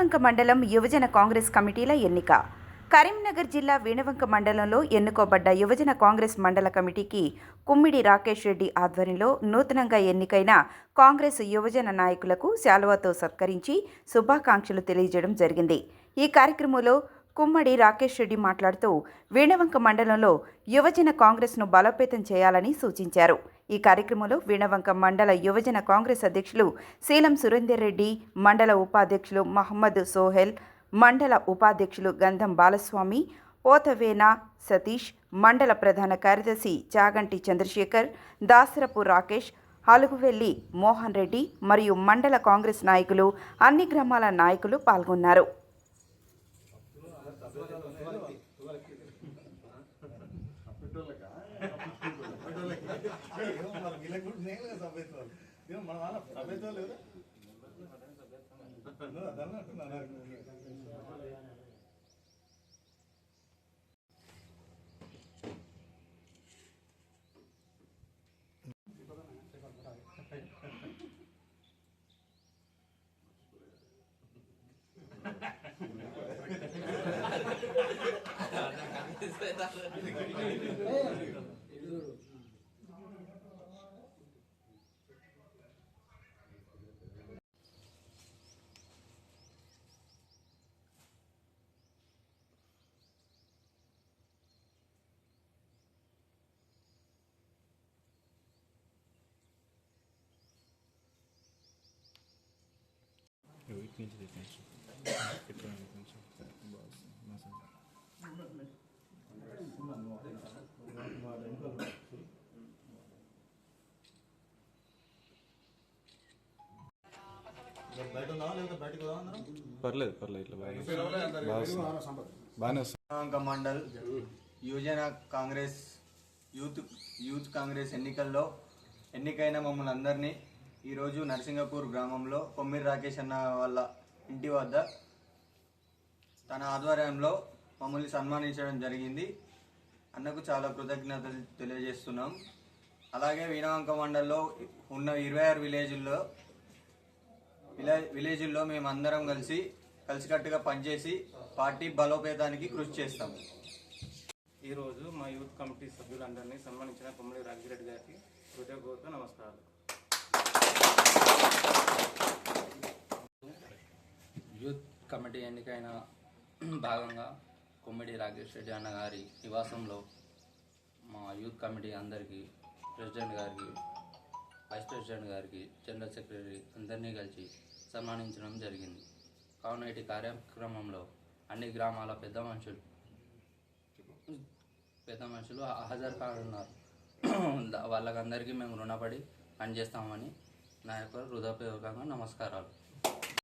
వేణువంక మండలం యువజన కాంగ్రెస్ కమిటీల ఎన్నిక. కరీంనగర్ జిల్లా వేణువంక మండలంలో ఎన్నుకోబడ్డ యువజన కాంగ్రెస్ మండల కమిటీకి కుమ్మిడి రాకేష్ రెడ్డి ఆధ్వర్యంలో నూతనంగా ఎన్నికైన కాంగ్రెస్ యువజన నాయకులకు శాలువాతో సత్కరించి శుభాకాంక్షలు తెలియజేయడం జరిగింది. ఈ కార్యక్రమంలో కుమ్మడి రాకేష్ రెడ్డి మాట్లాడుతూ వీణవంక మండలంలో యువజన కాంగ్రెస్ను బలోపేతం చేయాలని సూచించారు. ఈ కార్యక్రమంలో వీణవంక మండల యువజన కాంగ్రెస్ అధ్యక్షులు శీలం సురేందర్ రెడ్డి మండల ఉపాధ్యక్షులు మహమ్మద్ సోహెల్ మండల ఉపాధ్యక్షులు గంధం బాలస్వామి పోతవేన సతీష్ మండల ప్రధాన కార్యదర్శి చాగంటి చంద్రశేఖర్ దాసరపు రాకేష్ అలుగువెల్లి మోహన్ రెడ్డి మరియు మండల కాంగ్రెస్ నాయకులు అన్ని గ్రామాల నాయకులు పాల్గొన్నారు. మన వాళ్ళ సభ్యత్వం. లేదా అదన్నా అంటున్నాను బయట ఉందామా లేదా బయటకు పోదామా అందరం? పర్లేదు పర్లేదు ఇట్లా. బాగానే వస్తుంది. మండల్ యువజన కాంగ్రెస్ యూత్ యూత్ కాంగ్రెస్ ఎన్నికల్లో ఎన్నికైన మమ్మల్ని అందరినీ ఈరోజు నరసింగపూర్ గ్రామంలో కొమ్మిరి రాకేష్ అన్న వాళ్ళ ఇంటి వద్ద తన ఆధ్వర్యంలో మమ్మల్ని సన్మానించడం జరిగింది. అన్నకు చాలా కృతజ్ఞతలు తెలియజేస్తున్నాం. అలాగే వీణవంక మండల్లో ఉన్న ఇరవై ఆరు విలేజ్ల్లో విలే విలేజ్ల్లో మేము అందరం కలిసి కలిసికట్టుగా పనిచేసి పార్టీ బలోపేతానికి కృషి చేస్తాం. ఈరోజు మా యూత్ కమిటీ సభ్యులందరినీ సన్మానించిన కొమ్మడి రాజిరెడ్డి గారికి హృదయపూర్వక నమస్కారాలు. యూత్ కమిటీ ఎన్నికైన భాగంగా కొమ్మిడి రాకేష్ రెడ్డి అన్న గారి నివాసంలో మా యూత్ కమిటీ అందరికీ ప్రెసిడెంట్ గారికి వైస్ ప్రెసిడెంట్ గారికి జనరల్ సెక్రటరీ అందరినీ కలిసి సన్మానించడం జరిగింది. కావున ఇటు కార్యక్రమంలో అన్ని గ్రామాల పెద్ద మనుషులు పెద్ద మనుషులు హాజరు కానున్నారు. వాళ్ళకందరికీ మేము రుణపడి పనిచేస్తామని నా యొక్క హృదయపూర్వకంగా నమస్కారాలు.